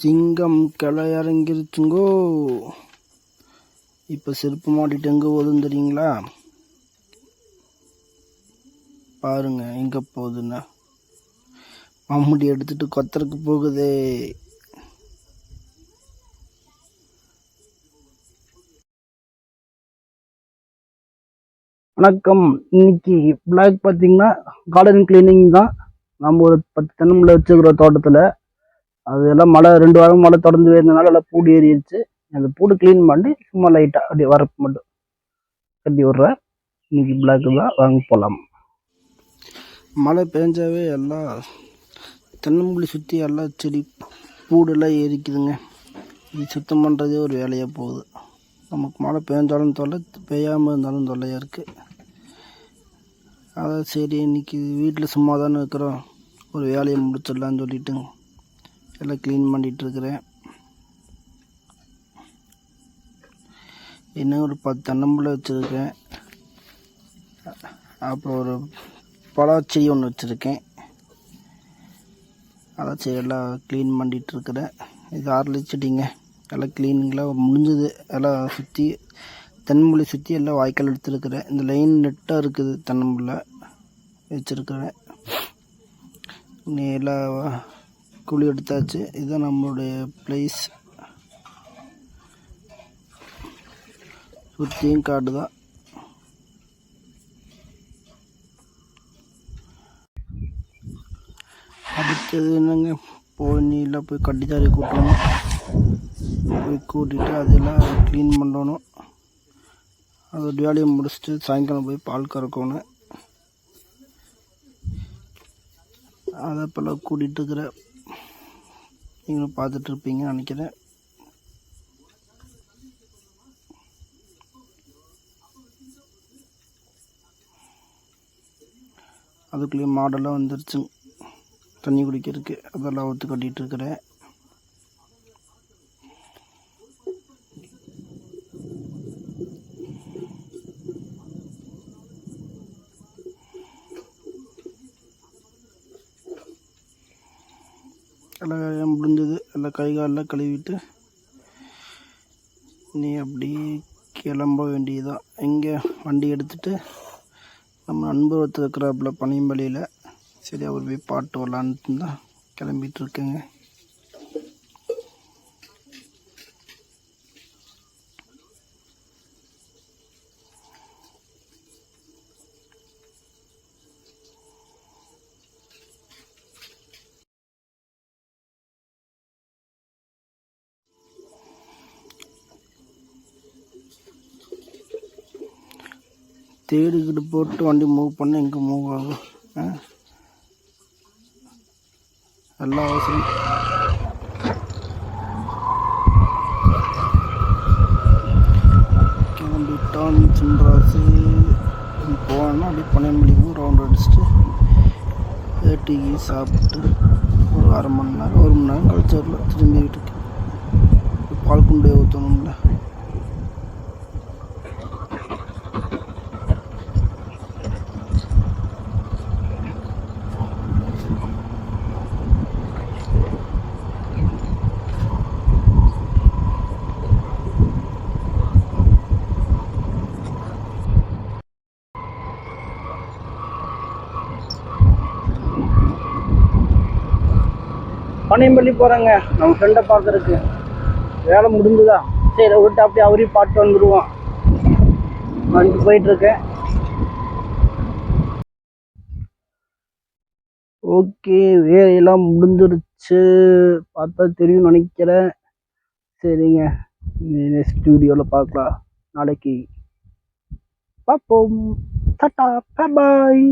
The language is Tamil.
சிங்கம் கிளை இறங்கிருச்சுங்கோ இப்போ செருப்பு மாட்டிட்டு எங்கே போகுதுன்னு தெரியுங்களா? பாருங்க எங்கே போகுதுன்னா. மம்முடி எடுத்துட்டு கொத்தருக்கு போகுதே. வணக்கம். இன்னைக்கு பிளாக் பார்த்தீங்கன்னா கார்டன் கிளீனிங் தான். நம்ம ஒரு பத்து தென்னம்பிள்ளை வச்சுக்கிறோம் தோட்டத்தில் அது எல்லாம் மழை ரெண்டு வாரம் மழை தொடர்ந்து இருந்தனால எல்லாம் பூடு ஏறிடுச்சு. அந்த பூடு க்ளீன் பண்ணி சும்மா லைட்டாக அப்படியே வரப்பு மட்டும் கட்டி விட்றேன். இன்னைக்கு பிளாக்கு தான் வாங்க போகலாம் மழை பெஞ்சாவே எல்லாம் தென்னம்புள்ளி சுற்றி எல்லாம் செடி பூடெல்லாம் ஏறிக்குதுங்க. இது சுத்தம் பண்ணுறதே ஒரு வேலையாக போகுது. நமக்கு மழை பெஞ்சாலும் தொல்லை பெய்யாமல் இருந்தாலும் தொல்லையாக இருக்குது அதான் சரி இன்னைக்கு வீட்டில் சும்மா தானே இருக்கிறோம். ஒரு வேலையை முடிச்சிடலான்னு சொல்லிட்டுங்க. எல்லாம் க்ளீன் பண்ணிகிட்டு இருக்கிறேன் இன்னும் ஒரு பத்து தென்னம்பிள்ளை வச்சுருக்கேன். அப்புறம் ஒரு பழச்செடி ஒன்று வச்சுருக்கேன். அதான் சரி எல்லாம் க்ளீன் பண்ணிகிட்ருக்கிறேன் இது ஆறு செடிங்க. எல்லாம் க்ளீனிங்லாம் முடிஞ்சது. எல்லாம் சுற்றி தென்னம்பிள்ளை சுற்றி எல்லாம் வாய்க்கால் எடுத்துருக்கிறேன். இந்த லைன் நெட்டாக இருக்குது தென்னம்பிள்ளை வச்சுருக்கிறேன். நீ எல்லாம் குழி எடுத்தாச்சு. இதுதான் நம்மளுடைய ப்ளேஸ் சுற்றியும் காடு தான். அடுத்தது என்னங்க? போய் நீலாம் போய் கட்டித்தாரி கூட்டணும். போய் கூட்டிட்டு அதெல்லாம் க்ளீன் பண்ணணும். அதோட வேலையை முடிச்சுட்டு சாயங்காலம் போய் பால் கறக்கணும். அதை இப்போல்லாம் கூட்டிகிட்டு இருக்கிறேன். நீங்களும் பார்த்துட்ருப்பீங்கன்னு நினைக்கிறேன். அதுக்குள்ளேயே மாடெல்லாம் வந்துருச்சு தண்ணி குடிக்கிறதுக்கு அதெல்லாம் ஒத்து கட்டிகிட்ருக்கிறேன் எல்லாம் முடிஞ்சது எல்லாம் கை காலெல்லாம் கழுவிட்டு நீ அப்படியே கிளம்ப வேண்டியதுதான் எங்கே வண்டி எடுத்துட்டு நம்ம நண்பர் ஒருத்தர் இருக்கிறாப்புல பனியம்பள்ளியில் சரி அவர் போய் பாட்டு வரலான்ட்டு தான் கிளம்பிட்டு தேடிக்கிட்டு போட்டு வண்டி மூவ் பண்ண எங்கே மூவ் ஆகும். எல்லா அவசரம். கிளம்பிட்டான் சின்ராசு போனால் அப்படியே பன்னெண்டு மணிக்கு ரவுண்ட் அடிச்சுட்டு டீ சாப்பிட்டு ஒரு அரை மணி நேரம் ஒரு மணி நேரம் கழிச்சு வரல. திரும்பி வீட்டுக்கு பால் குண்டே ஊற்றணும்ல பனையம்பள்ளி போகிறேங்க நம்ம ஃப்ரெண்டை பார்க்குறதுக்கு. வேலை முடிஞ்சுதா? சரி விட்டு அப்படியே அவரையும் பாட்டு வந்துடுவோம். வந்துட்டு போயிட்டுருக்கேன். ஓகே வேலையெல்லாம் முடிஞ்சிருச்சு. பார்த்தா தெரியும் நினைக்கிறேன். சரிங்க நெக்ஸ்ட் வீடியோவில் பார்க்கலாம். நாளைக்கு பார்ப்போம். டாட்டா பாய்